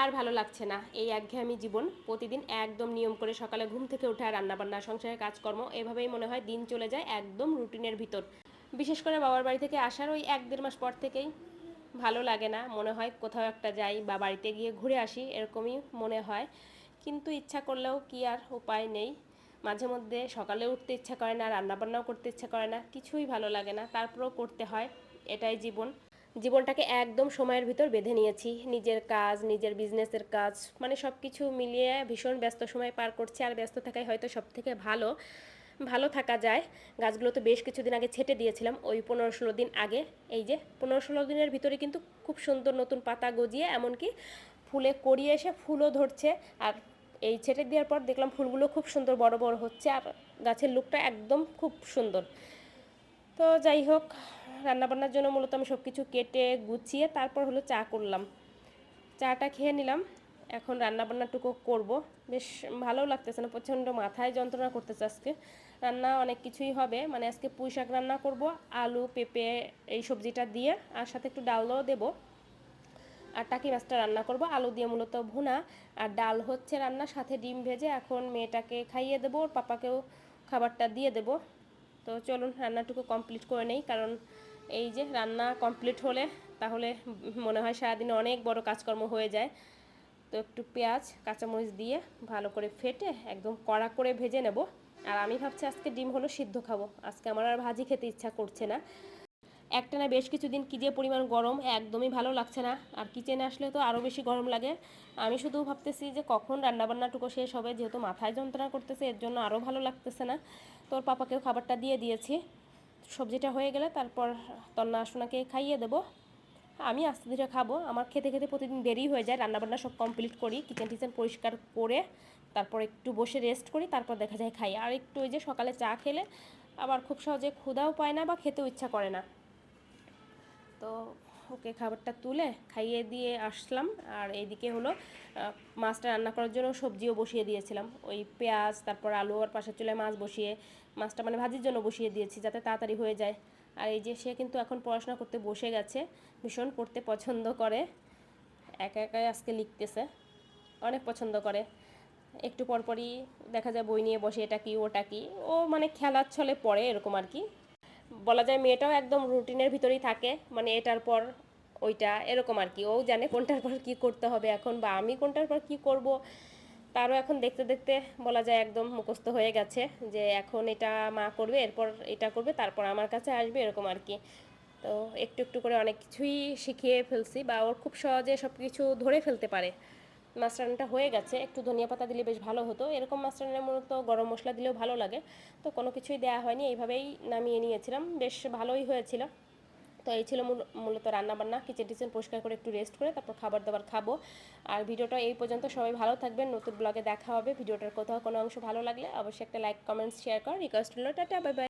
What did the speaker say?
আর ভালো লাগছে না। এই একঘেয়েমি জীবন প্রতিদিন একদম নিয়ম করে সকালে ঘুম থেকে উঠে রান্নাবান্না, সংসারের কাজকর্ম এভাবেই মনে হয় দিন চলে যায় একদম রুটিনের ভিতর। বিশেষ করে বাবার বাড়ি থেকে আসার ওই এক দেড় মাস পর থেকেই ভালো লাগে না। মনে হয় কোথাও একটা যাই বা বাড়িতে গিয়ে ঘুরে আসি, এরকমই মনে হয়। কিন্তু ইচ্ছা করলেও কি আর উপায় নেই। মাঝে মধ্যে সকালে উঠতে ইচ্ছা করে না, রান্নাবান্নাও করতে ইচ্ছা করে না, কিছুই ভালো লাগে না। তারপরেও করতে হয়, এটাই জীবন। জীবনটাকে একদম সময়ের ভিতর বেঁধে নিয়েছি। নিজের কাজ, নিজের বিজনেসের কাজ মানে সব কিছু মিলিয়ে ভীষণ ব্যস্ত সময় পার করছি আর ব্যস্ত থাকাই হয়তো সব থেকে ভালো। ভালো থাকা যায়। গাছগুলো তো বেশ কিছুদিন আগে ছেটে দিয়েছিলাম। ওই পনেরো ষোলো দিন আগে, এই যে পনেরো ষোলো দিনের ভিতরে কিন্তু খুব সুন্দর নতুন পাতা গজিয়ে, এমনকি ফুলে করিয়ে এসে ফুলও ধরছে। আর এই ছেটে দেওয়ার পর দেখলাম ফুলগুলো খুব সুন্দর বড় বড় হচ্ছে আর গাছের লুকটা একদম খুব সুন্দর। তো যাই হোক রান্নাবান্নার জন্য মূলত আমি সব কিছু কেটে গুছিয়ে তারপর হলো চা করলাম। চাটা খেয়ে নিলাম। এখন রান্নাবান্নাটুকু করব। বেশ ভালো লাগতেছে না, প্রচণ্ড মাথায় যন্ত্রণা করতেছে আজকে। রান্না অনেক কিছুই হবে মানে আজকে পুঁই শাক রান্না করব, আলু, পেঁপে এই সবজিটা দিয়ে, আর সাথে একটু ডালও দেবো। আর টাকি মাছটা রান্না করব, আলু দিয়ে মূলত ভুনা। আর ডাল হচ্ছে রান্না, সাথে ডিম ভেজে এখন মেয়েটাকে খাইয়ে দেবো, ওর পাপাকেও খাবারটা দিয়ে দেবো। তো চলুন, রান্নাটুকু কমপ্লিট করে নেই, কারণ এই যে রান্না কমপ্লিট হলে তাহলে মনে হয় সারাদিনে অনেক বড় কাজকর্ম হয়ে যায়। তো একটু পেঁয়াজ, কাঁচামরিচ দিয়ে ভালো করে ফেটে একদম কড়া করে ভেজে নেব। আর আমি ভাবছি আজকে ডিম হলো সিদ্ধ খাব। আজকে আমার আর ভাজি খেতে ইচ্ছা করছে না। একটানা বেশ কিছুদিন কী যে পরিমাণ গরম, একদমই ভালো লাগছে না। আর কিচেনে আসলে তো আরও বেশি গরম লাগে। আমি শুধু ভাবতেছি যে কখন রান্নাবান্নাটুকু শেষ হবে, যেহেতু মাথায় যন্ত্রণা করতেছে, এর জন্য আরও ভালো লাগতেছে না। তোর পাপাকেও খাবারটা দিয়ে দিয়েছি। সবজিটা হয়ে গেলে তারপর তন্না আসনাকে খাইয়ে দেবো। আমি আস্তে ধীরে খাব। আমার খেতে খেতে প্রতিদিন দেরি হয়ে যায়। রান্নাবান্না সব কমপ্লিট করি কিচেন টিচেন পরিষ্কার করে তারপর একটু বসে রেস্ট করি, তারপর দেখা যায় খাই। আর একটু ওই যে সকালে চা খেলে আবার খুব সহজে ক্ষুধাও পায় না বা খেতেও ইচ্ছা করে না। তো ওকে খাবারটা তুলে খাইয়ে দিয়ে আসলাম। আর এইদিকে হলো মাছটা রান্না করার জন্য সবজিও বসিয়ে দিয়েছিলাম। ওই পেঁয়াজ, তারপর আলু, আর পাশের চুলায় মাছ বসিয়ে, মাছটা মানে ভাজির জন্য বসিয়ে দিয়েছি যাতে তাড়াতাড়ি হয়ে যায়। আর এই যে সে কিন্তু এখন পড়াশোনা করতে বসে গেছে, ভীষণ পড়তে পছন্দ করে। একা একাই আজকে লিখতেছে, অনেক পছন্দ করে। একটু পরপরই দেখা যায় বই নিয়ে বসে এটা কি, ওটা কি। ও মানে খেলার ছলে পড়ে এরকম আর কি। বলা যায় মেয়েটাও একদম রুটিনের ভিতরেই থাকে মানে এটার পর ওইটা, এরকম আর কি। ও জানে কোনটার পর কি করতে হবে এখন বা আমি কোনটার পর কি করব। তারও এখন দেখতে দেখতে বলা যায় একদম মুখস্থ হয়ে গেছে যে এখন এটা মা করবে, এরপর এটা করবে, তারপর আমার কাছে আসবে, এরকম আর কি। তো একটু একটু করে অনেক কিছুই শিখিয়ে ফেলছি বা ওর খুব সহজে সব কিছু ধরে ফেলতে পারে। মাছ হয়ে গেছে। একটু ধনিয়া পাতা দিলে বেশ ভালো হতো। এরকম মাছ মূলত গরম মশলা দিলেও ভালো লাগে। তো কোনো কিছুই দেওয়া হয়নি। এইভাবেই নামিয়ে নিয়েছিলাম। বেশ ভালোই হয়েছিল। তো এই ছিল মূলত রান্নাবান্না। কিচেন টিচেন পরিষ্কার করে একটু রেস্ট করে তারপর খাবার দাবার খাব। আর ভিডিওটা এই পর্যন্ত। সবাই ভালো থাকবেন। নতুন ব্লগে দেখা হবে। ভিডিওটার কোথাও কোনো অংশ ভালো লাগলে অবশ্যই একটা লাইক, কমেন্টস, শেয়ার কর। রিকোয়েস্ট হলো, টাটা বাই বাই